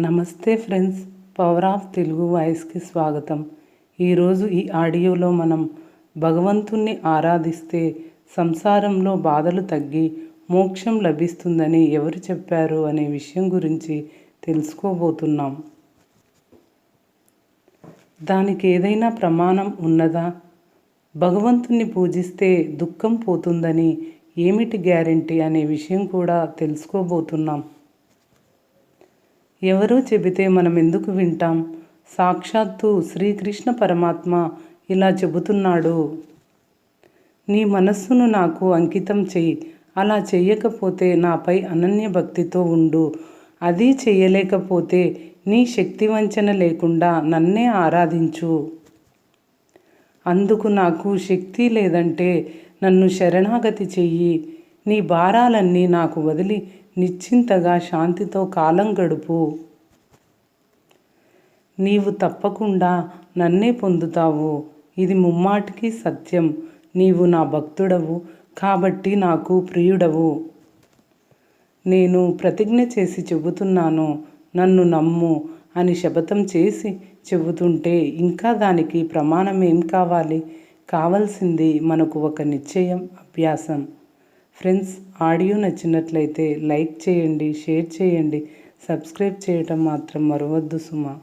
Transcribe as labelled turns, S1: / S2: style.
S1: నమస్తే friends power of Telugu వాయిస్కి స్వాగతం. ఈరోజు ఈ ఆడియోలో మనం భగవంతుణ్ణి ఆరాధిస్తే సంసారంలో బాధలు తగ్గి మోక్షం లభిస్తుందని ఎవరు చెప్పారు అనే విషయం గురించి తెలుసుకోబోతున్నాం. దానికి ఏదైనా ప్రమాణం ఉన్నదా? భగవంతుణ్ణి పూజిస్తే దుఃఖం పోతుందని ఏమిటి గ్యారెంటీ అనే విషయం కూడా తెలుసుకోబోతున్నాం. ఎవరో చెబితే మనం ఎందుకు వింటాం? సాక్షాత్తు శ్రీకృష్ణ పరమాత్మ ఇలా చెబుతున్నాడు. నీ మనస్సును నాకు అంకితం చెయ్యి. అలా చెయ్యకపోతే నాపై అనన్య భక్తితో ఉండు. అది చెయ్యలేకపోతే నీ శక్తి వంచన లేకుండా నన్నే ఆరాధించు. అందుకు నాకు శక్తి లేదంటే నన్ను శరణాగతి చెయ్యి. నీ భారాలన్నీ నాకు వదిలి నిశ్చింతగా శాంతితో కాలం గడుపు. నీవు తప్పకుండా నన్నే పొందుతావు. ఇది ముమ్మాటికి సత్యం. నీవు నా భక్తుడవు కాబట్టి నాకు ప్రియుడవు. నేను ప్రతిజ్ఞ చేసి చెబుతున్నాను నన్ను నమ్ము అని శపథం చేసి చెబుతుంటే ఇంకా దానికి ప్రమాణం ఏం కావాలి? కావాల్సింది మనకు ఒక నిశ్చయం అభ్యాసం. ఫ్రెండ్స్ ఆడియో నచ్చినట్లయితే లైక్ చేయండి షేర్ చేయండి. సబ్స్క్రైబ్ చేయటం మాత్రం మరవద్దు సుమా.